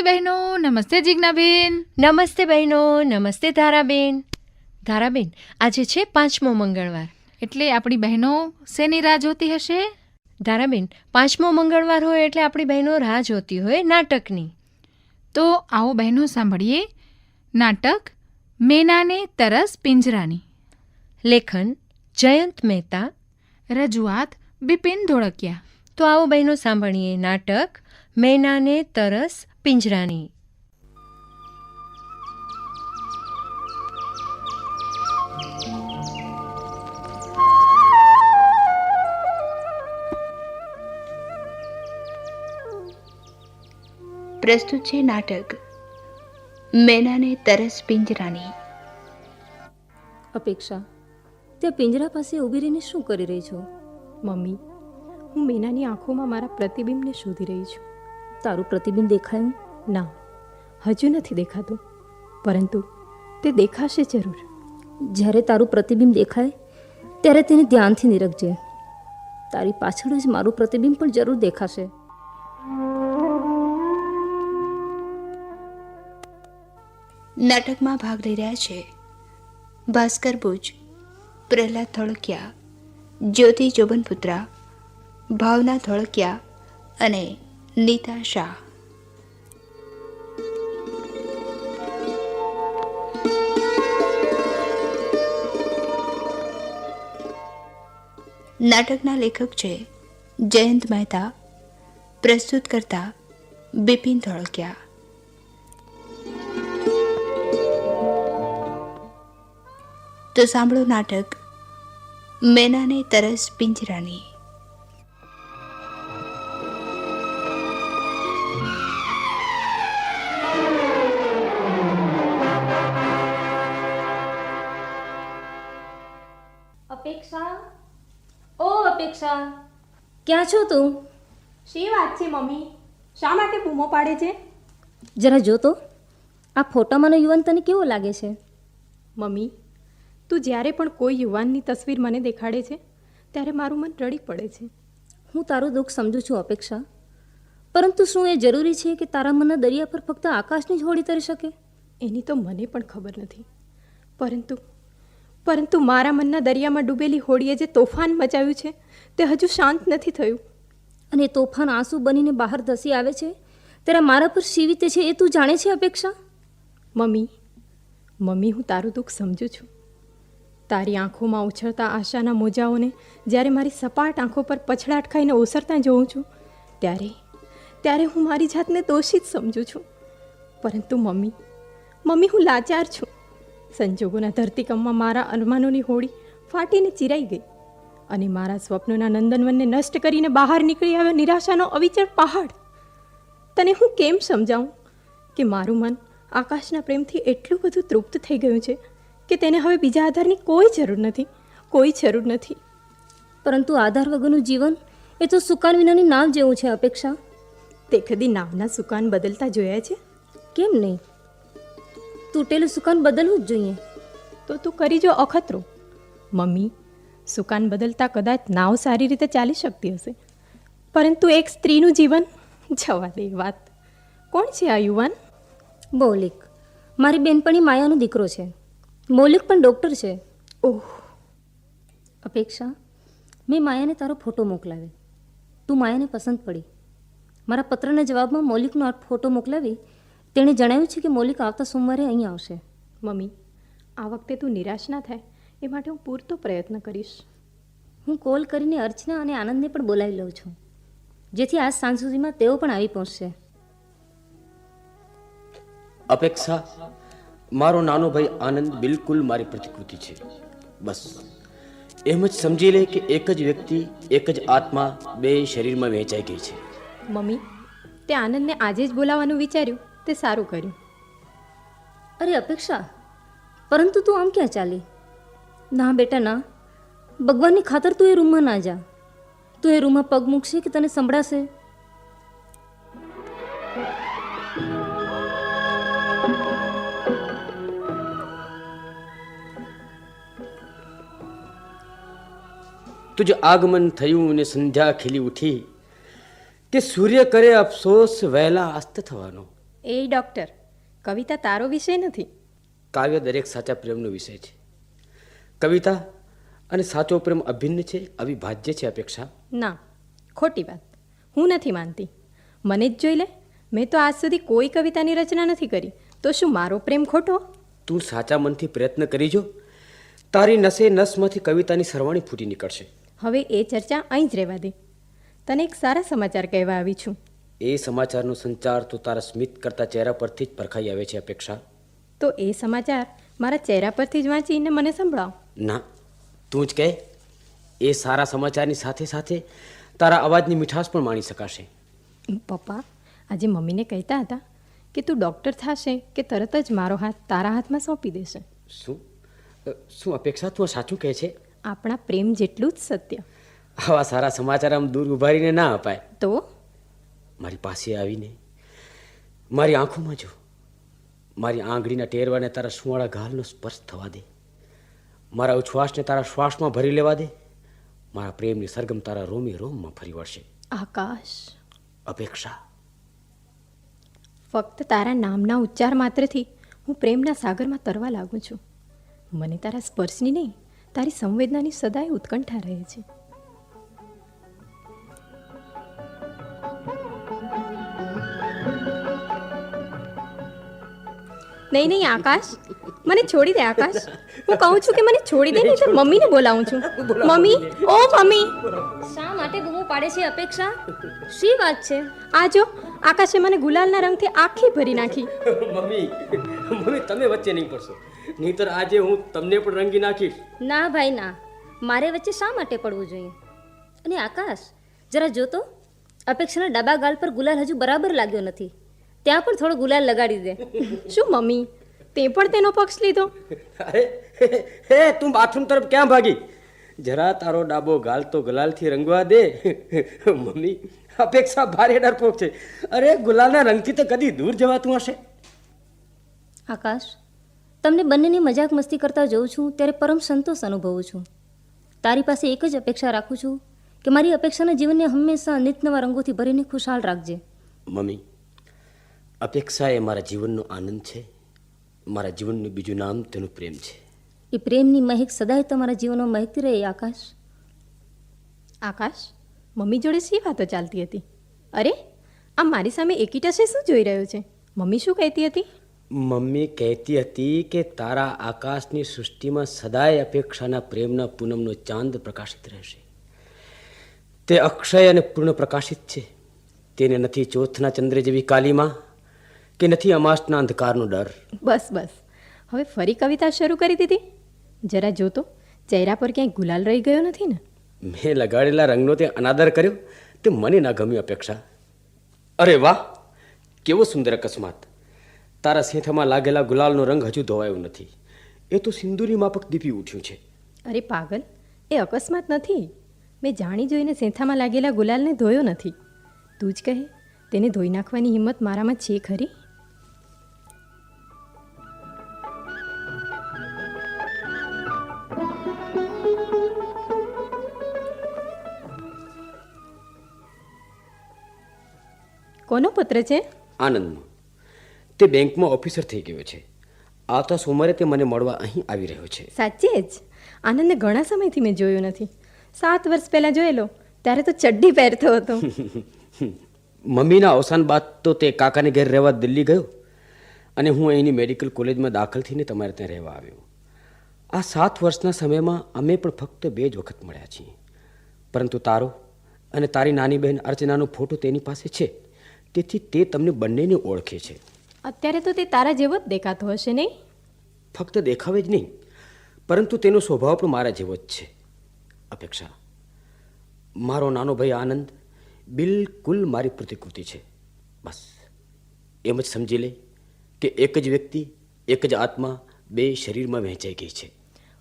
નમસ્તે બહેનો નમસ્તે જિજ્ઞાબેન. નમસ્તે બહેનો નમસ્તે ધારાબેન. ધારાબેન આજે છે પાંચમો મંગળવાર. એટલે આપણી બહેનો શેની રાહ જોતી હશે? ધારાબેન પાંચમો મંગળવાર હોય એટલે આપણી બહેનો રાહ જોતી હોય નાટકની. તો આવો બહેનો સાંભળીએ. નાટક મેનાને તરસ પિંજરાની. લેખન જયંત મહેતા. રજૂઆત બિપિન ધોળકિયા. તો આવો બહેનો સાંભળીએ નાટક મેનાને તરસ પિંજરાની પ્રસ્તુત છે નાટક. મેનાને તરસ પિંજરાની અપેક્ષા. તે પિંજરા પાસે ઊભી રહીને શું કરી રહી છો? મમ્મી હું મીનાની આંખોમાં મારા પ્રતિબિંબને શોધી રહી છું. તારું પ્રતિબિંબ દેખાયું ના, હજુ નથી દેખાતું. પરંતુ તે દેખાશે જરૂર. જ્યારે તારું પ્રતિબિંબ દેખાય, ત્યારે તેને ધ્યાનથી નિરખજે. તારી પાછળ જ મારું પ્રતિબિંબ પણ જરૂર દેખાશે. નાટકમાં ભાગ લઈ રહ્યા છે ભાસ્કર ભુજ, પ્રહલાદ ધોળકિયા, જ્યોતિ જોબનપુત્રા, ભાવના ધોળકિયા અને નીતા શાહ નાટકના લેખક છે જયંત મહેતા પ્રસ્તુત કરતા બિપિન ધોળકિયા. તો સાંભળો નાટક મેનાને તરસ પિંજરાની. અપેક્ષા? ઓ અપેક્ષા. ક્યાં છો તું? શી વાત છે મમ્મી? શા માટે બૂમો પાડે છે? જરા જો તો. આ ફોટામાંનો યુવાન તને કેવો લાગે છે? મમ્મી તું જ્યારે પણ કોઈ યુવાનની તસવીર મને દેખાડે છે ત્યારે મારું મન રડી પડે છે. હું તારું દુઃખ સમજુ છું અપેક્ષા. પરંતુ શું એ જરૂરી છે કે તારા મનના દરિયા પર ફક્ત આકાશની જ હોડી તરી શકે? એની તો મને પણ ખબર નથી. પરંતુ પરંતુ મારા મનના દરિયામાં ડૂબેલી હોડીએ જે તોફાન મચાવ્યું છે તે હજુ શાંત નથી થયું. અને તોફાન આંસુ બનીને બહાર ધસી આવે છે? ત્યારે મારા પર શી છે એ તું જાણે છે અપેક્ષા? મમ્મી મમ્મી હું તારું દુઃખ સમજુ છું. તારી આંખોમાં ઉછળતા આશાના મોજાઓને જ્યારે મારી સપાટ આંખો પર પછડાટ ખાઈને ઓસરતા જોઉં છું ત્યારે ત્યારે હું મારી જાતને દોષિત સમજું છું. પરંતુ મમ્મી મમ્મી હું લાચાર છું. સંજોગોના ધરતીકંપમાં મારા અરમાનોની હોડી ફાટીને ચિરાઈ ગઈ અને મારા સ્વપ્નોના નંદનવનને નષ્ટ કરીને બહાર નીકળી આવ્યો નિરાશાનો અવિચળ પહાડ. તને હું કેમ સમજાવું કે મારું મન આકાશના પ્રેમથી એટલું બધું તૃપ્ત થઈ ગયું છે કે તેને હવે બીજા આધારની કોઈ જરૂર નથી કોઈ જરૂર નથી. પરંતુ આધાર વગરનું જીવન એ તો સુકાન વિનાની નાવ જેવું છે અપેક્ષા. તે કદી નાવના સુકાન બદલતા જોયા છે? કેમ નહીં? તૂટેલું સુકાન બદલવું જ જોઈએ. તો તું કરી જો અખતરો. મમ્મી સુકાન બદલતા કદાચ નાવ સારી રીતે ચાલી શકતી હશે. પરંતુ એક સ્ત્રીનું જીવન? જવા દે વાત. કોણ છે આ યુવાન? મૌલિક. મારી બેનપણી માયાનો દીકરો છે. મૌલિક પણ ડૉક્ટર છે. ઓહ. અપેક્ષા મેં માયાને તારો ફોટો મોકલાવ્યો. તું માયાને પસંદ પડી. મારા પત્રના જવાબમાં મૌલિકનો આ ફોટો મોકલાવી તેણે જણાવ્યું છે કે મૌલિક આવતા સોમવારે અહીં આવશે. મમ્મી આ વખતે તું નિરાશ ના થાય. એ માટે હું પૂરતો પ્રયત્ન કરીશ. હું કોલ કરીને અર્ચના અને આનંદને પણ બોલાવી લઉં છું. જેથી આજ સાંજ સુધીમાં તેઓ પણ આવી પહોંચશે. અપેક્ષા મારો નાનો ભાઈ આનંદ બિલકુલ મારી પ્રતિકૃતિ છે. બસ. એમ જ સમજી લે કે એક જ વ્યક્તિ એક જ આત્મા બે શરીરમાં વહેંચાઈ ગઈ છે. મમ્મી તે આનંદને આજે જ બોલાવવાનું વિચાર્યું. તે સારું કર્યું. અરે, અપેક્ષા. પરંતુ તું આમ ક્યાં ચાલી? ના, બેટા, ના. ભગવાનની ખાતર તું એ રૂમમાં ના જા. તું એ રૂમમાં પગ મૂકશે કે તને સંભળાશે? તુજ આગમન થયું ને સંધ્યા ખીલી ઉઠી કે સૂર્ય કરે અફસોસ વહેલા અસ્ત થવાનો. એ ડૉક્ટર. કવિતા તારો વિષય નથી? કાવ્ય દરેક સાચા પ્રેમનો વિષય છે. કવિતા અને સાચો પ્રેમ અભિન્ન છે અવિભાજ્ય છે અપેક્ષા. ના ખોટી વાત. હું નથી માનતી. મને જ જોઈ લે મેં તો આજ સુધી કોઈ કવિતાની રચના નથી કરી. તો શું મારો પ્રેમ ખોટો? તું સાચા મનથી પ્રયત્ન કરી જો. તારી નસે નસમાંથી કવિતાની સરવાણી ફૂટી નીકળશે. હવે એ ચર્ચા અહીં જ રહેવા દે. તને એક સારા સમાચાર કહેવા આવી છું. એ સમાચારનો સંચાર તો તારા સ્મિત કરતા ચહેરા પરથી જ પરખાઈ આવે છે અપેક્ષા. તો એ સમાચાર મારા ચહેરા પરથી જ વાંચીને મને સંભળાવ. ના તું જ કહે. એ સારા સમાચારની સાથે સાથે તારા અવાજની મીઠાશ પણ માણી શકાશે. પપ્પા આજે મમ્મીને કહેતા હતા કે તું ડૉક્ટર થશે કે તરત જ મારો હાથ તારા હાથમાં સોંપી દેશે. શું? શું અપેક્ષા તું સાચું કહે છે? આપણા પ્રેમ જેટલું જ સત્ય. આવા સારા સમાચાર આમ દૂર ઉભારીને ના અપાય. તો? મારી પાસે આવીને મારી આંખોમાં જો મારી આંગળીના ટેરવાને તારા સુવાળા ગાલનો સ્પર્શ થવા દે. મારા ઉચ્છ્વાસને તારા શ્વાસમાં ભરી લેવા દે. મારા પ્રેમની સરગમ તારા રોમે રોમમાં ફરી વળશે. આકાશ. અપેક્ષા. ફક્ત તારા નામના ઉચ્ચાર માત્રથી હું પ્રેમના સાગરમાં તરવા લાગું છું. મને તારા સ્પર્શની નહીં તારી સંવેદનાની સદાય ઉત્કંઠા રહે છે. નહીં નહીં આકાશ. મને છોડી દે આકાશ. હું કહું છું કે મને છોડી દે નહીં તો મમ્મીને બોલાવું છું. મમ્મી ઓ મમ્મી. શા માટે બૂમો પાડે છે અપેક્ષા? શી વાત છે? આ જો આકાશે મને ગુલાલના રંગથી આખી ભરી નાખી. મમ્મી મમ્મી તમે વચ્ચે નહીં પડશો. નહીતર આજે હું તમને પણ રંગી નાખીશ. ના ભાઈ ના. મારે વચ્ચે શા માટે પડવું જોઈએ? અને આકાશ જરા જોતો? અપેક્ષાના ડાબા ગાલ પર ગુલાલ હજુ બરાબર લાગ્યો નથી. ત્યાં પણ થોડો ગુલાલ લગાડી દે. શું મમ્મી? તે પણ તેનો પક્ષ લીધો? અરે હે તું બાથરૂમ તરફ ક્યાં ભાગી? જરા તારો ડાબો ગાલ તો ગુલાલથી રંગવા દે. મમ્મી અપેક્ષા ભારે ડરપોક છે. અરે ગુલાલના રંગથી તો કદી દૂર જવાતું હશે? આકાશ તમને બંનેની મજાક મસ્તી કરતા જોઉં છું ત્યારે પરમ સંતોષ અનુભવું છું. તારી પાસે એક જ અપેક્ષા રાખું છું કે મારી અપેક્ષાના જીવનને હંમેશા નિત નવા રંગોથી ભરીને ખુશાલ રાખજે. મમ્મી અપેક્ષા એ મારા જીવનનો આનંદ છે. મારા જીવનનું બીજું નામ તેનું પ્રેમ છે. એ પ્રેમની મહેક સદાય તમારા જીવનમાં મહેકતી રહે આકાશ. આકાશ મમ્મી જોડે શી વાતો ચાલતી હતી? અરે આ મારી સામે એકીટશે શું જોઈ રહ્યો છે? મમ્મી શું કહેતી હતી? મમ્મી કહેતી હતી કે તારા આકાશની સૃષ્ટિમાં સદાય અપેક્ષાના પ્રેમના પૂનમનો ચાંદ પ્રકાશિત રહેશે. તે અક્ષય અને પૂર્ણ પ્રકાશિત છે. તેને નથી ચોથના ચંદ્ર જેવી કાલીમાં કે નથી અમાસના અંધકારનો ડર? બસ બસ. હવે ફરી કવિતા શરૂ કરી દીધી? જરા જોતો ચહેરા પર ક્યાંય ગુલાલ રહી ગયો નથી ને? મેં લગાડેલા રંગનો તે અનાદર કર્યો તે મને ના ગમી અપેક્ષા. અરે વાહ કેવો સુંદર અકસ્માત. તારા સેથામાં લાગેલા ગુલાલનો રંગ હજુ ધોવાયો નથી. એ તો સિંદૂરી માફક દીપી ઉઠ્યું છે. અરે પાગલ એ અકસ્માત નથી. મેં જાણી જોઈને સેંથામાં લાગેલા ગુલાલને ધોયો નથી. તું જ કહે તેને ધોઈ નાખવાની હિંમત મારામાં છે ખરી? કોનો પત્ર છે? આનંદનો. તે બેંકમાં ઓફિસર થઈ ગયો છે. આવતા સોમવારે તે મને મળવા અહીં આવી રહ્યો છે. સાચે જ? આનંદને ઘણા સમયથી મેં જોયો નથી. સાત વર્ષ પહેલાં જોયેલો ત્યારે તો ચડ્ડી પહેરતો હતો. મમ્મીના અવસાન બાદ તો તે કાકાને ઘેર રહેવા દિલ્હી ગયો અને હું અહીંની મેડિકલ કોલેજમાં દાખલ થઈને તમારે ત્યાં રહેવા આવ્યો. આ સાત વર્ષના સમયમાં અમે પણ ફક્ત બે જ વખત મળ્યા છીએ. પરંતુ તારો અને તારી નાની બહેન અર્ચનાનો ફોટો તેની પાસે છે. તેથી તે તમને બંનેને ઓળખે છે. અત્યારે તો તે તારા જેવો જ દેખાતો હશે નહીં? ફક્ત દેખાવે જ નહીં પરંતુ તેનો સ્વભાવ પણ મારા જેવો જ છે. અપેક્ષા. મારો નાનો ભાઈ આનંદ બિલકુલ મારી પ્રતિકૃતિ છે. બસ. એમ જ સમજી લે કે એક જ વ્યક્તિ એક જ આત્મા બે શરીરમાં વહેંચાઈ ગઈ છે.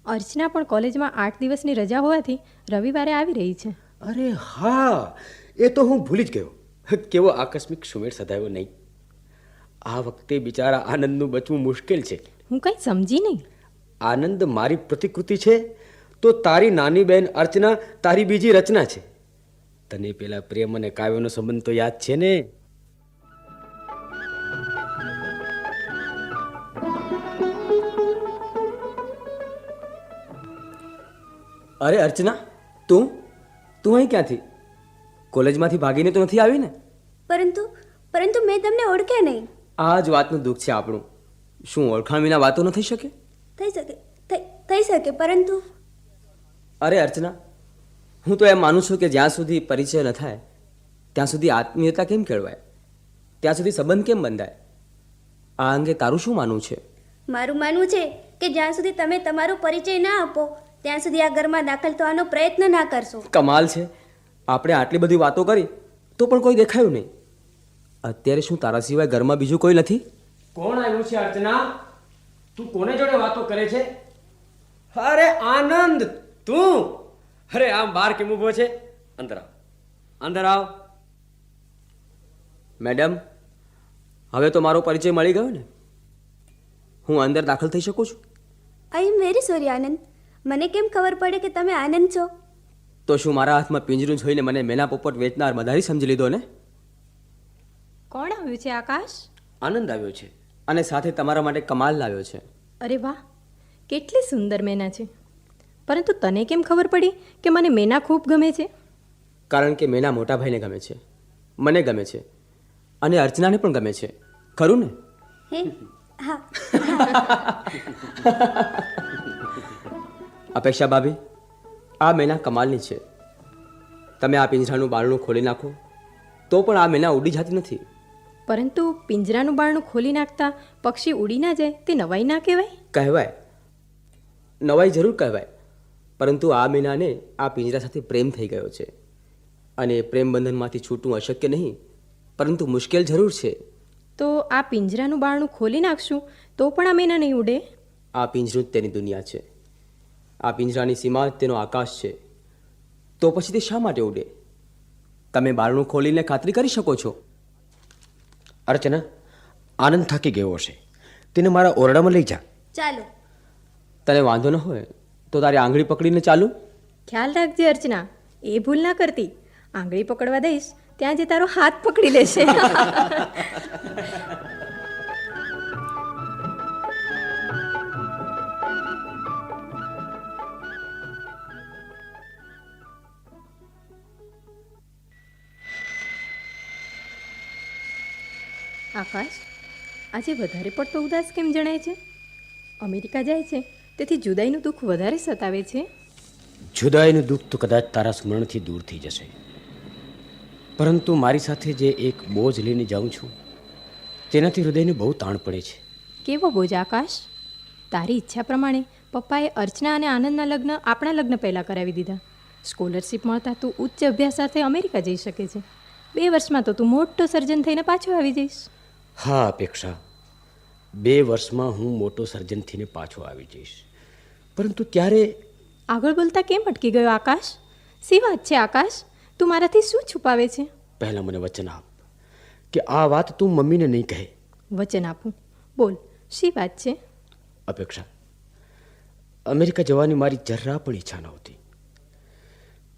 અર્ચના પણ કોલેજમાં આઠ દિવસની રજા હોવાથી રવિવારે આવી રહી છે. અરે હા એ તો હું ભૂલી જ ગયો. કેવો આકસ્મિક સુમેળ સધાયો નહીં. આ વખતે બિચારા આનંદનું બચવું મુશ્કેલ છે. હું કંઈ સમજી નહીં. આનંદ મારી પ્રતિકૃતિ છે તો તારી નાની બેન અર્ચના તારી બીજી રચના છે. તને પેલા પ્રેમ અને કાવ્યનો સંબંધ તો યાદ છે ને? અરે અર્ચના તું? તું અહીં ક્યાંથી? કોલેજમાંથી ભાગીને તો નથી આવી ને પરંતુ પરંતુ મેં તમને ઓળખ્યા નહીં. આ જ વાતનું દુઃખ છે આપણું. શું ઓળખાણ વિના વાતો ન થઈ શકે? થઈ શકે થઈ શકે પરંતુ અરે અર્ચના હું તો એમ માનું છું કે જ્યાં સુધી પરિચય ન થાય ત્યાં સુધી આત્મીયતા કેમ કેળવાય? ત્યાં સુધી સંબંધ કેમ બંધાય? આ અંગે તારું શું માનવું છે? મારું માનવું છે કે જ્યાં સુધી તમે તમારો પરિચય ના આપો ત્યાં સુધી આ ઘરમાં દાખલ થવાનો પ્રયત્ન ના કરશો. કમાલ છે. આપણે આટલી બધી વાતો કરી તો પણ કોઈ દેખાયું નહીં. અત્યારે શું તારા સિવાય ઘરમાં બીજું કોઈ નથી? કોણ આવ્યું છે અર્ચના? તું કોને જોડે વાતો કરે છે? અરે આનંદ તું! અરે આમ બહાર કેમ ઊભો છે? અંદર આવ. અંદર આવ. મેડમ હવે તો મારો પરિચય મળી ગયો ને? હું અંદર દાખલ થઈ શકું છું? I am very sorry Anand. મને કેમ ખબર પડે કે તમે આનંદ છો? તો શું મારા હાથમાં પિંજરું જોઈને મને મેના પોપટ વેચનાર મધારી સમજી લીધો ને? કોણ આવ્યું છે આકાશ? આનંદ આવ્યો છે અને સાથે તમારા માટે કમાલ લાવ્યો છે. અરે વાહ કેટલી સુંદર મેના છે. પરંતુ તને કેમ ખબર પડી કે મને મેના ખૂબ ગમે છે? કારણ કે મેના મોટા ભાઈને ગમે છે. મને ગમે છે. અને અર્ચનાને પણ ગમે છે. ખરું ને? અપેક્ષા ભાભી આ મેના કમાલની છે. તમે આ પિંજરાનું બારણું ખોલી નાખો તો પણ આ મેના ઉડી જતી નથી. પરંતુ પિંજરાનું બારણું ખોલી નાખતા પક્ષી ઉડી ના જાય તે નવાઈ ના કહેવાય? કહેવાય. નવાઈ જરૂર કહેવાય પરંતુ આ મેનાને આ પિંજરા સાથે પ્રેમ થઈ ગયો છે. અને પ્રેમ બંધનમાંથી છૂટવું અશક્ય નહીં પરંતુ મુશ્કેલ જરૂર છે. તો આ પિંજરાનું બારણું ખોલી નાખશું તો પણ આ મેના નહીં ઉડે? આ પિંજરું જ તેની દુનિયા છે. આ પિંજરાની સીમા તેનો આકાશ છે. તો પછી તે શા માટે ઉડે? તમે બારણું ખોલીને ખાતરી કરી શકો છો? અર્ચના આનંદ થાકી ગયો હશે. તેને મારા ઓરડામાં લઈ જા. ચાલો. તને વાંધો ન હોય તો તારી આંગળી પકડીને ચાલુ. ખ્યાલ રાખજે અર્ચના. એ ભૂલ ના કરતી. આંગળી પકડવા દઈશ ત્યાં જે તારો હાથ પકડી લેશે. આકાશ આજે વધારે પડતો ઉદાસ કેમ જણાય છે? અમેરિકા જાય છે તેથી જુદાઈનું દુઃખ વધારે સતાવે છે? જુદાઈનું દુઃખ તો કદાચ તારા સ્મરણથી દૂર થઈ જશે. પરંતુ મારી સાથે જે એક બોજ લઈને જાઉં છું તેનાથી હૃદયને બહુ તાણ પડે છે. કેવો બોજ આકાશ? તારી ઈચ્છા પ્રમાણે પપ્પાએ અર્ચના અને આનંદના લગ્ન આપણા લગ્ન પહેલાં કરાવી દીધા. સ્કોલરશિપ મળતા તું ઉચ્ચ અભ્યાસ સાથે અમેરિકા જઈ શકે છે. બે વર્ષમાં તો તું મોટો સર્જન થઈને પાછો આવી જઈશ. હા અપેક્ષા. બે વર્ષમાં હું મોટો સર્જન થઈને પાછો આવી જઈશ. પરંતુ ત્યારે આગળ બોલતા કેમ અટકી ગયો આકાશ? સી વાત છે આકાશ? તું મારાથી શું છુપાવે છે? પહેલાં મને વચન આપ કે આ વાત તું મમ્મીને નહીં કહે. વચન આપું? બોલ શી વાત છે? અપેક્ષા અમેરિકા જવાની મારી જરા પણ ઈચ્છા નહોતી.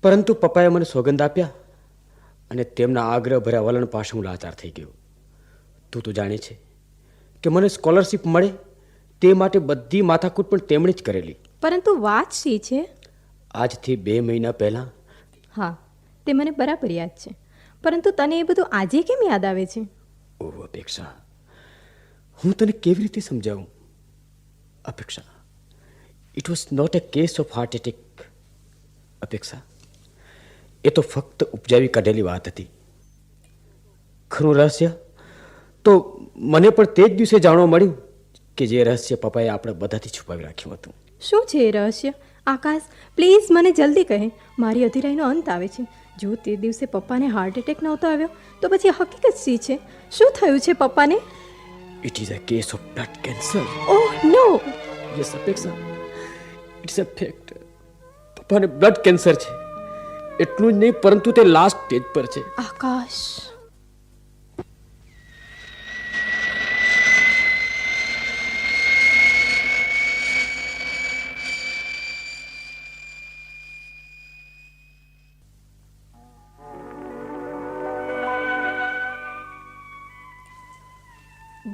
પરંતુ પપ્પાએ મને સોગંદ આપ્યા અને તેમના આગ્રહ ભર્યા વલણ પાસે હું લાચાર થઈ ગયો. તું તો જાણે છે કે મને સ્કોલરશિપ મળે તે માટે બધી માથાકૂટ પણ તેમણે જ કરેલી. પરંતુ વાત શી છે? આજથી બે મહિના પહેલાં. હા તે મને બરાબર યાદ છે. પરંતુ તને એ બધું આજે કેમ યાદ આવે છે? ઓહ અપેક્ષા. હું તને કેવી રીતે સમજાવું? Apeksha. It was not a case of heart attack Apeksha. એ તો ફક્ત ઉપજાવી કાઢેલી વાત હતી. ખરું રહસ્ય? તો મને પણ તે જ દિવસે જાણવા મળ્યું કે જે રહસ્ય પપ્પાએ આપણે બધાથી છુપાવી રાખ્યું હતું. શું છે એ રહસ્ય? આકાશ પ્લીઝ મને જલ્દી કહે. મારી અધિરાયનો અંત આવે છે. જો તે દિવસે પપ્પાને હાર્ટ એટેક નહોતો આવ્યો તો પછી હકીકત સી છે? શું થયું છે પપ્પાને? It is a case of blood cancer oh no! Yes Apeksha it's a fact પપ્પાને બ્લડ કેન્સર છે. એટલું જ નહીં પરંતુ તે લાસ્ટ સ્ટેજ પર છે. આકાશ.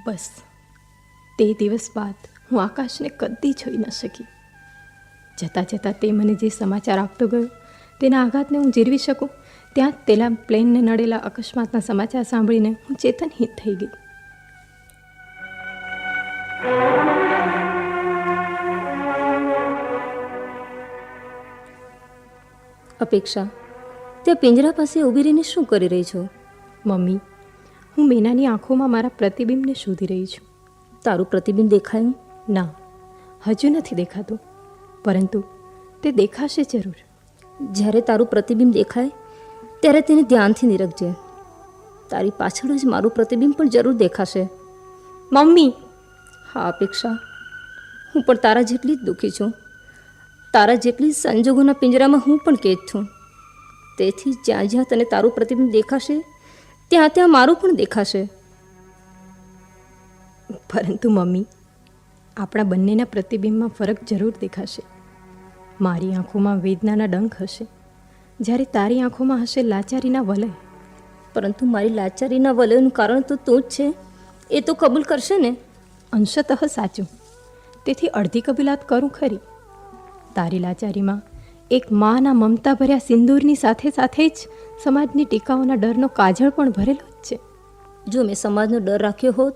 બસ. તે દિવસ બાદ હું આકાશને કદી જોઈ ન શકી. જતાં જતાં તે મને જે સમાચાર આપતો ગયો તેના આઘાતને હું જીરવી શકું ત્યાં જ તેના પ્લેનને નડેલા અકસ્માતના સમાચાર સાંભળીને હું ચેતનહીન થઈ ગઈ. અપેક્ષા તે પિંજરા પાસે ઊભી રહીને શું કરી રહી છો? મમ્મી હું મેનાની આંખોમાં મારા પ્રતિબિંબને શોધી રહી છું. તારું પ્રતિબિંબ દેખાયું? ના, હજુ નથી દેખાતું. પરંતુ તે દેખાશે જરૂર. જ્યારે તારું પ્રતિબિંબ દેખાય, ત્યારે તેને ધ્યાનથી નિરખજે. તારી પાછળ જ મારું પ્રતિબિંબ પણ જરૂર દેખાશે. મમ્મી! હા, અપેક્ષા. હું પણ તારા જેટલી જ દુઃખી છું. તારા જેટલી સંજોગોના પિંજરામાં હું પણ કેદ છું. તેથી જ્યાં જ્યાં તને તારું પ્રતિબિંબ દેખાશે ત્યાં ત્યાં મારું પણ દેખાશે. પરંતુ મમ્મી આપણા બંનેના પ્રતિબિંબમાં ફરક જરૂર દેખાશે. મારી આંખોમાં વેદનાના ડંખ હશે. જ્યારે તારી આંખોમાં હશે લાચારીના વલય. પરંતુ મારી લાચારીના વલયનું કારણ તો તું જ છે. એ તો કબૂલ કરશે ને? અંશતઃ સાચું. તેથી અડધી કબૂલાત કરું ખરી. તારી લાચારીમાં એક માના મમતાભર્યા સિંદૂરની સાથે સાથે જ સમાજની ટીકાઓના ડરનો કાજળ પણ ભરેલો જ છે. જો મેં સમાજનો ડર રાખ્યો હોત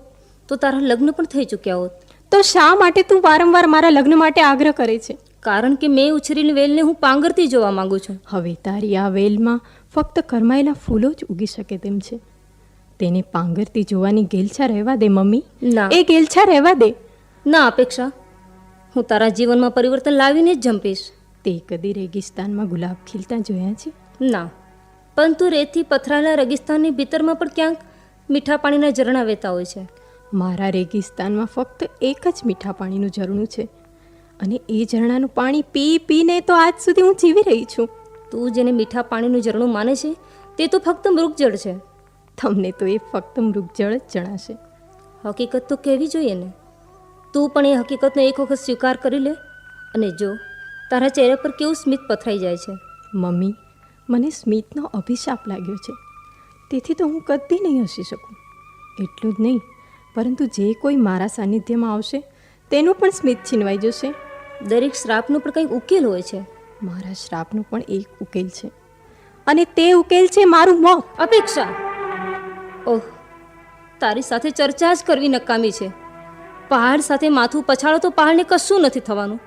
તો તારા લગ્ન પણ થઈ ચૂક્યા હોત. તો શા માટે તું વારંવાર મારા લગ્ન માટે આગ્રહ કરે છે? કારણ કે મેં ઉછરેલી વેલને હું પાંગરતી જોવા માંગુ છું. હવે તારી આ વેલમાં ફક્ત કરમાયેલા ફૂલો જ ઉગી શકે તેમ છે. તેને પાંગરતી જોવાની ગેલછા રહેવા દે મમ્મી. ના. એ ગેલછા રહેવા દે. ના અપેક્ષા. હું તારા જીવનમાં પરિવર્તન લાવીને જ જંપીશ. તે કદી રેગિસ્તાનમાં ગુલાબ ખીલતા જોયા છે? ના. પરંતુ રેતી પથરાયેલા રેગિસ્તાનની ભીતરમાં પણ ક્યાંક મીઠા પાણીના ઝરણા વહેતા હોય છે. મારા રેગિસ્તાનમાં ફક્ત એક જ મીઠા પાણીનું ઝરણું છે. અને એ ઝરણાનું પાણી પી પીને તો આજ સુધી હું જીવી રહી છું. તું જેને મીઠા પાણીનું ઝરણું માને છે તે તો ફક્ત મૃગજળ છે. તમને તો એ ફક્ત મૃગજળ જ જણાશે. હકીકત તો કહેવી જોઈએ ને. તું પણ એ હકીકતનો એક વખત સ્વીકાર કરી લે અને જો તારા ચહેરા પર કેવું સ્મિત પથરાઈ જાય છે? મમ્મી મને સ્મિતનો અભિશાપ લાગ્યો છે. તેથી તો હું કદી નહીં હસી શકું. એટલું જ નહીં પરંતુ જે કોઈ મારા સાનિધ્યમાં આવશે તેનું પણ સ્મિત છીનવાઈ જશે. દરેક શ્રાપનો પણ કંઈક ઉકેલ હોય છે. મારા શ્રાપનો પણ એક ઉકેલ છે. અને તે ઉકેલ છે મારું મોત. અપેક્ષા? ઓહ તારી સાથે ચર્ચા જ કરવી નકામી છે. પહાડ સાથે માથું પછાડો તો પહાડને કશું નથી થવાનું.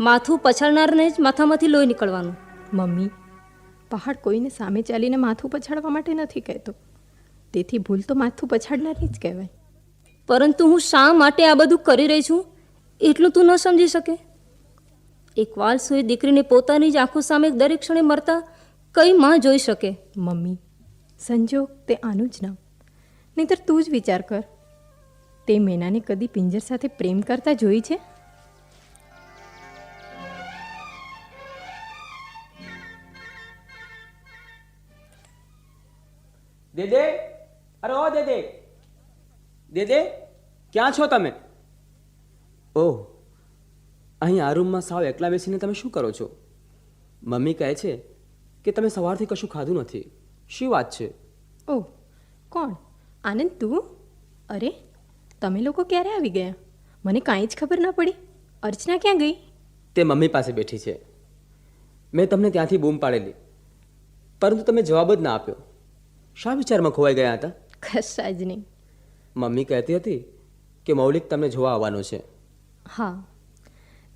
માથું પછાડનારને જ માથામાંથી લોહી નીકળવાનું. મમ્મી પહાડ કોઈને સામે ચાલીને માથું પછાડવા માટે નથી કહેતો. તેથી ભૂલ તો માથું પછાડનારની જ કહેવાય. પરંતુ હું શા માટે આ બધું કરી રહી છું એટલું તું ન સમજી શકે? એક વાલસોએ દીકરીને પોતાની જ આંખો સામે દરેક ક્ષણે મરતા કઈ માં જોઈ શકે? મમ્મી સંજોગ તે આનું જ નામ. નહીતર તું જ વિચાર કર. તે મેનાને કદી પિંજર સાથે પ્રેમ કરતા જોઈ છે? દેદે દેદે ક્યાં છો તમે? ઓહ. અહીં આ રૂમમાં સાવ એકલા બેસીને તમે શું કરો છો? મમ્મી કહે છે કે તમે સવારથી કશું ખાધું નથી. શું વાત છે? ઓહ કોણ? આનંદ તું? અરે તમે લોકો ક્યારે આવી ગયા? મને કાંઈ જ ખબર ન પડી. અર્ચના ક્યાં ગઈ? તે મમ્મી પાસે બેઠી છે. મેં તમને ત્યાંથી બૂમ પાડેલી. પરંતુ તમે જવાબ જ ના આપ્યો. શા વિચારમાં ખોવાઈ ગયા હતા? કશા જ નહીં. મમ્મી કહેતી હતી કે મૌલિક તમને જોવા આવવાનો છે. હા.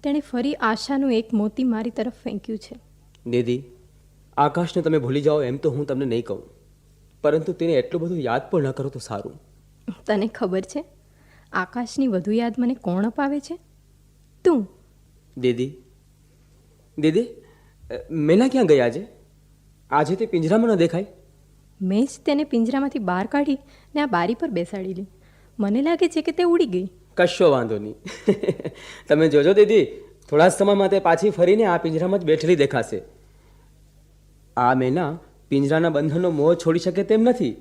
તેણે ફરી આશાનું એક મોતી મારી તરફ ફેંક્યું છે. દીદી આકાશને તમે ભૂલી જાઓ એમ તો હું તમને નહીં કહું. પરંતુ તેને એટલું બધું યાદ પણ ન કરો તો સારું. તને ખબર છે? આકાશની વધુ યાદ મને કોણ અપાવે છે? તું. દીદી. દીદી મેના ક્યાં ગયા આજે? આજે તે પિંજરામાં ન દેખાય? મેં જ તેને પિંજરામાંથી બહાર કાઢી ને આ બારી પર બેસાડી લી. મને લાગે છે કે તે ઉડી ગઈ. કશો વાંધો નહીં. તમે જોજો દીદી થોડા જ સમયમાં તે પાછી ફરીને આ પિંજરામાં જ બેઠેલી દેખાશે. આ મેના પિંજરાના બંધનનો મોહ છોડી શકે તેમ નથી.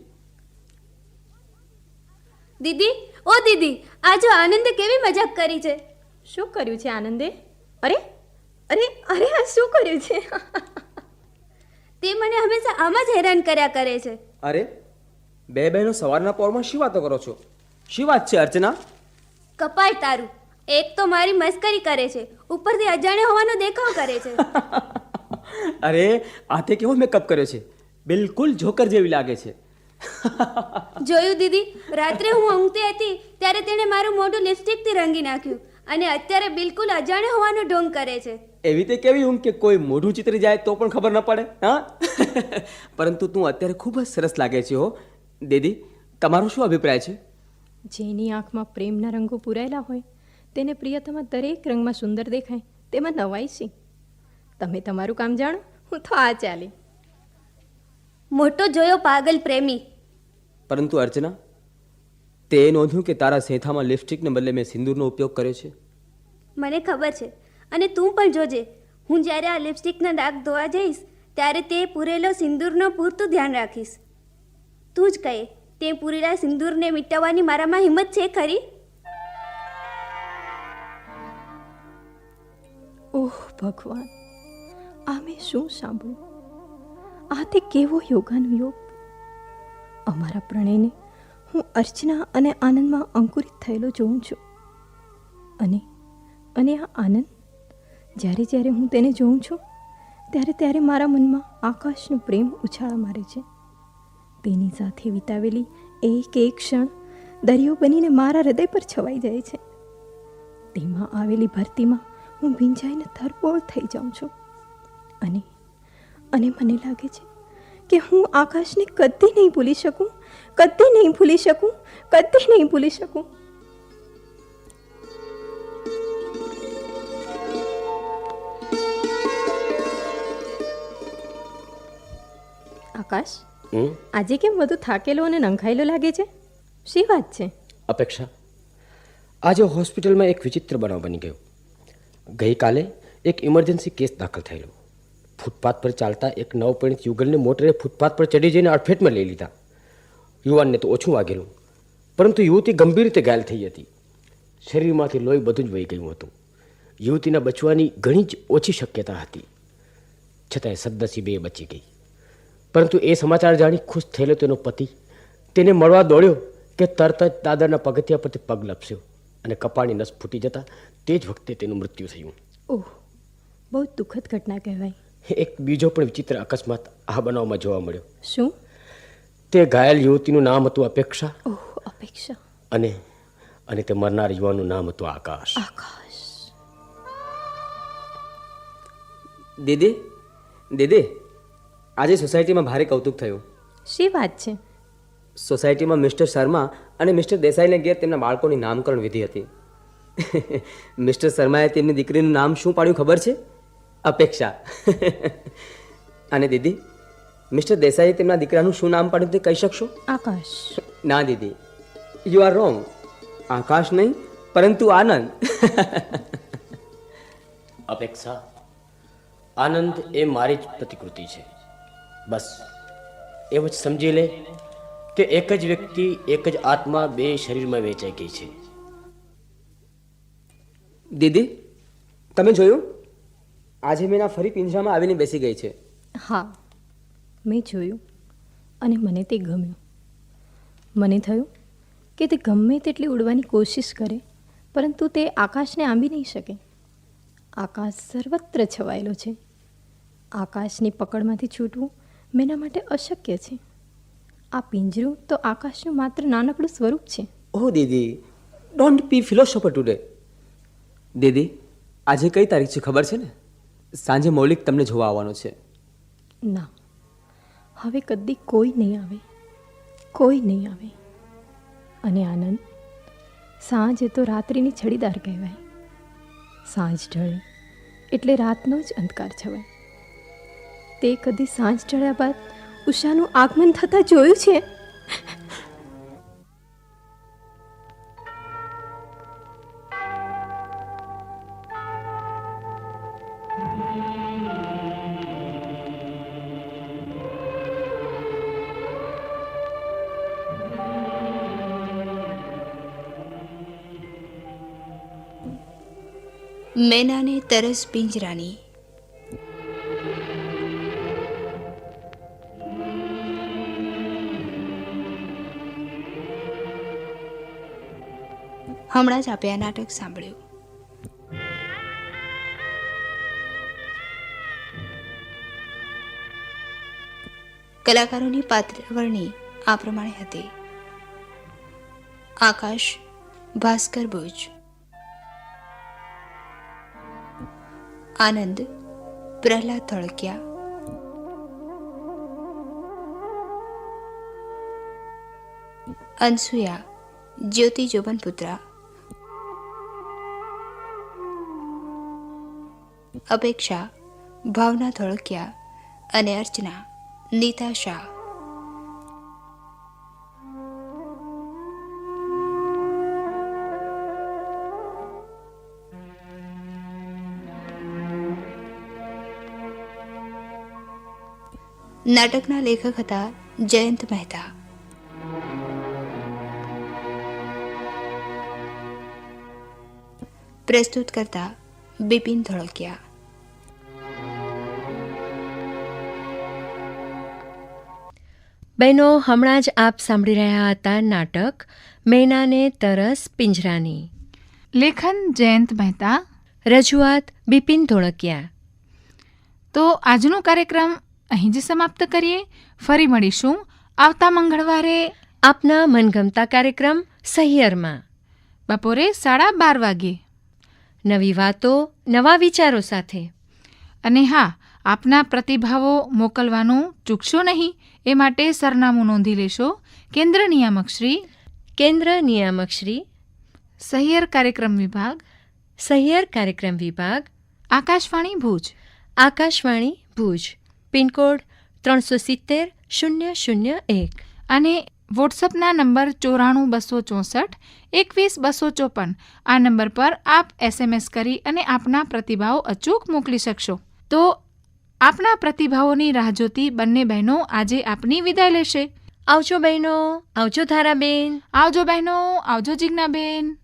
દીદી ઓ દીદી આ જો આનંદે કેવી મજાક કરી છે? શું કર્યું છે આનંદે? અરે અરે અરે આ શું કર્યું છે? તે મને હંમેશા આમ જ હેરાન કર્યા કરે છે. અરે બે બહેનો સવારના પોરમાં શી વાતો કરો છો? શી વાત છે અર્ચના? કપાય તારું. એક તો મારી મસ્કરી કરે છે. ઉપરથી અજાણ્યો હોવાનો દેખાવ કરે છે. અરે આતે કેવો મેકઅપ કર્યો છે? બિલકુલ જોકર જેવી લાગે છે. જોયું દીદી? રાત્રે હું ઊંઘતી હતી ત્યારે તેણે મારું મોઢું લિપસ્ટિકથી રંગી નાખ્યું અને અત્યારે બિલકુલ અજાણ્યો હોવાનો ઢોંગ કરે છે. એવી તે કેવી ઊંઘ કે કોઈ મોઢું ચિતરી જાય તો પણ ખબર ન પડે હા? પરંતુ તું અત્યારે ખૂબ જ સરસ લાગે છે હો. દીદી તમારો શું અભિપ્રાય છે? જેની આંખમાં પ્રેમના રંગો પૂરાયેલા હોય તેને પ્રિયતમા દરેક રંગમાં સુંદર દેખાય તેમાં નવાઈ છે. તમે તમારું કામ જાણો હું તો આ ચાલી. મોટો જોયો પાગલ પ્રેમી. પરંતુ અર્ચના તે નોંધ્યું કે તારા સેથામાં લિપસ્ટિકને બદલે મેં સિંદૂરનો ઉપયોગ કર્યો છે? મને ખબર છે. અને તું પણ જોજે. હું જ્યારે આ લિપસ્ટિકના ડાઘ ધોવા જઈશ, ત્યારે તે પૂરેલો સિંદૂરનો પૂરતું ધ્યાન રાખીશ. તું જ કહે, તે પૂરેલા સિંદૂરને મિટાવવાની મારામાં હિંમત છે ખરી? ઓહ, ભગવાન, આ મેં શું સાંભળ્યું? આ તે કેવો યોગાનુયોગ? અમારા પ્રણયને હું અર્ચના અને આનંદમાં અંકુરિત થયેલો જોઉં છું. અને અને આ આનંદ જ્યારે જ્યારે હું તેને જોઉં છું, ત્યારે ત્યારે મારા મનમાં આકાશનો પ્રેમ ઉછાળા મારે છે. તેની સાથે વિતાવેલી એક એક ક્ષણ દરિયો બનીને મારા હૃદય પર છવાઈ જાય છે. તેમાં આવેલી ભરતીમાં હું ભીંજાઈને તરબોળ થઈ જાઉં છું. અને અને મને લાગે છે કે હું આકાશને કદી નહીં ભૂલી શકું, કદી નહીં ભૂલી શકું, કદી નહીં ભૂલી શકું. આકાશ આજે કેમ બધું થાકેલો અને નંખાયેલો લાગે છે? શી વાત છે? અપેક્ષા. આજે હોસ્પિટલમાં એક વિચિત્ર બનાવ બની ગયો. ગઈકાલે એક ઇમરજન્સી કેસ દાખલ થયેલો. ફૂટપાથ પર ચાલતા એક નવપરિણીત યુગલને મોટરે ફૂટપાથ પર ચડી જઈને અડફેટમાં લઈ લીધા. યુવાનને તો ઓછું વાગેલું પરંતુ યુવતી ગંભીર રીતે ઘાયલ થઈ હતી. શરીરમાંથી લોહી બધું જ વહી ગયું હતું. યુવતીના બચવાની ઘણી જ ઓછી શક્યતા હતી. છતાંય સદ્દસીબે બચી ગઈ. પરંતુ એ સમાચાર જાણી ખુશ થયેલો તેનો પતિ. તેને મળવા દોડ્યો કે તરત જ દાદરના પગથિયા પરથી પગ લપસ્યો અને કપાળની નસ ફૂટી જતા તે જ વખતે તેનું મૃત્યુ થયું. ઓહ બહુ દુઃખદ ઘટના કહેવાય. એક બીજો પણ વિચિત્ર અકસ્માત આ બનાવમાં જોવા મળ્યો. શું? તે ઘાયલ યુવતીનું નામ હતું અપેક્ષા. ઓહ અપેક્ષા. અને અને તે મરનાર યુવાનનું નામ હતું આકાશ. આકાશ. દીદી દીદી આજે સોસાયટીમાં ભારે કૌતુક થયું. શી વાત છે? સોસાયટીમાં મિસ્ટર શર્મા અને મિસ્ટર દેસાઈને ઘેર તેમના બાળકોની નામકરણ વિધિ હતી. મિસ્ટર શર્માએ તેમની દીકરીનું નામ શું પાડ્યું ખબર છે? અપેક્ષા. અને દીદી મિસ્ટર દેસાઈએ તેમના દીકરાનું શું નામ પાડ્યું તે કહી શકશો? આકાશ. ના દીદી. યુ આર રોંગ આકાશ નહીં પરંતુ આનંદ. અપેક્ષા. આનંદ એ મારી જ પ્રતિકૃતિ છે. બસ. એવું જ સમજી લે કે એક જ વ્યક્તિ એક જ આત્મા બે શરીરમાં વહેંચાઈ ગઈ છે. દીદી તમે જોયું? આજે મેં ના ફરી પિંજરામાં આવીને બેસી ગઈ છે. હા મેં જોયું અને મને તે ગમ્યું. મને થયું કે તે ગમે તેટલી ઉડવાની કોશિશ કરે પરંતુ તે આકાશને આંબી નહીં શકે. આકાશ સર્વત્ર છવાયેલો છે. આકાશની પકડમાંથી છૂટવું મેના માટે અશક્ય છે. આ પિંજરું તો આકાશનું માત્ર નાનકડું સ્વરૂપ છે. ઓહ દીદી. ડોન્ટ બી ફિલોસોફર ટુડે દીદી આજે કઈ તારીખ છે ખબર છે ને? સાંજે મૌલિક તમને જોવા આવવાનો છે. ના. હવે કદી કોઈ નહીં આવે. કોઈ નહીં આવે. અને આનંદ સાંજ એ તો રાત્રિની છડીદાર કહેવાય. સાંજ ઢળે એટલે રાતનો જ અંધકાર છવાય. તે કદી સાંજ ચડ્યા બાદ ઉષાનું આગમન થતાં જોયું છે? મેનાને તરસ પિંજરાની હમણાં જ આપણે આ નાટક સાંભળ્યું. કલાકારોની પાત્રવરણી આ પ્રમાણે હતી. આકાશ ભાસ્કર ભુજ. આનંદ પ્રહલાદ ધળકિયા. અનસુયા જ્યોતિ જોબનપુત્રા. અપેક્ષા, ભાવના ધોળકિયા અને અર્ચના, નીતા શાહ. નાટકના લેખક હતા જયંત મહેતા. પ્રસ્તુત કરતા બિપિન ધોળકિયા બહેનો હમણાં જ આપ સાંભળી રહ્યા હતા નાટક મેનાને તરસ પિંજરાની. લેખન જયંત મહેતા. રજૂઆત બિપિન ધોળકિયા. તો આજનો કાર્યક્રમ અહીં જ સમાપ્ત કરીએ. ફરી મળીશું આવતા મંગળવારે. આપના મનગમતા કાર્યક્રમ સહિયરમાં. બપોરે સાડા બાર વાગ્યે નવી વાતો નવા વિચારો સાથે. અને હા આપના પ્રતિભાવો મોકલવાનું ચૂકશો નહીં? એ માટે સરનામું નોંધી લેશો. કેન્દ્ર નિયામક શ્રી. કેન્દ્ર નિયામક શ્રી. સહિયર કાર્યક્રમ વિભાગ. સહિયર કાર્યક્રમ વિભાગ. આકાશવાણી ભુજ. આકાશવાણી ભુજ. પિનકોડ ત્રણસો સિત્તેર શૂન્ય શૂન્ય એક. અને વોટ્સઅપના નંબર ચોરાણું બસો ચોસઠ એકવીસ બસો ચોપન. આ નંબર પર આપ એસએમએસ કરી અને આપના પ્રતિભાવો અચૂક મોકલી શકશો. તો આપના પ્રતિભાવોની રાહ જોતી બંને બહેનો આજે આપની વિદાય લેશે. આવજો બહેનો આવજો ધારાબેન. આવજો બહેનો આવજો જિજ્ઞાબેન.